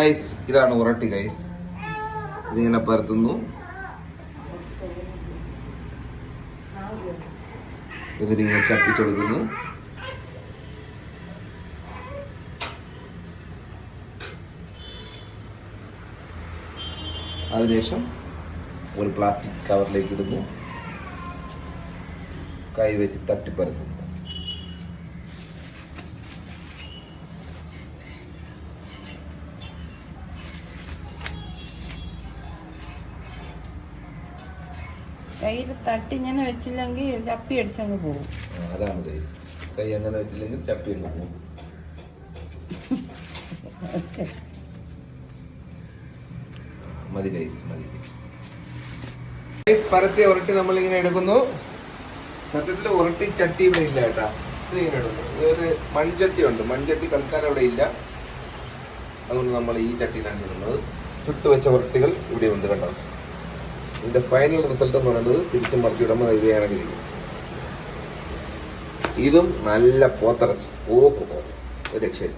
Guys ഇതാണ് ഉറട്ടി guys ഇതിങ്ങനെ പരത്തുന്നു. ഇതിനിങ്ങനെ ചപ്പിച്ചെടുക്കുന്നു അതിനുശേഷം ഒരു പ്ലാസ്റ്റിക് കവറിലേക്ക് ഇടുന്നു. കൈ വെച്ച് തട്ടിപ്പരത്തുന്നു കയ്യിൽ തട്ടി ഇങ്ങനെ വെച്ചില്ലെങ്കിൽ ചപ്പി അടിച്ചങ്ങ് പോകും. അതാണ് ഗൈസ് കൈ അങ്ങനെ വെച്ചില്ലെങ്കിൽ ചപ്പി അങ്ങ് പോകും. മതി ഗൈസ് മതി. ഗൈസ് പരത്തി ഉരട്ടി നമ്മളിങ്ങനെ എടുക്കുന്നു. സത്യത്തിൽ ഉരട്ടി ചട്ടി ഇവിടെ ഇല്ല കേട്ടാ. ഇങ്ങനെ എടുക്കുന്നു. ഇതൊരു മൺചട്ടി ഉണ്ട്. മൺചട്ടി തൽക്കാലം ഇവിടെ ഇല്ല. അതുകൊണ്ട് നമ്മൾ ഈ ചട്ടിയിലാണ് ഇടുന്നത്. ചുട്ടു വെച്ച ഉരട്ടികൾ ഇവിടെ ഉണ്ട് കേട്ടോ. ഇതിന്റെ ഫൈനൽ റിസൾട്ട് എന്ന് പറയുന്നത് തിരിച്ചും മറിച്ചിടുമ്പോൾ കണക്കിരിക്കും ഇതും നല്ല പോത്തിറച്ചി ഓക്കു ഒരു രക്ഷയില്ല.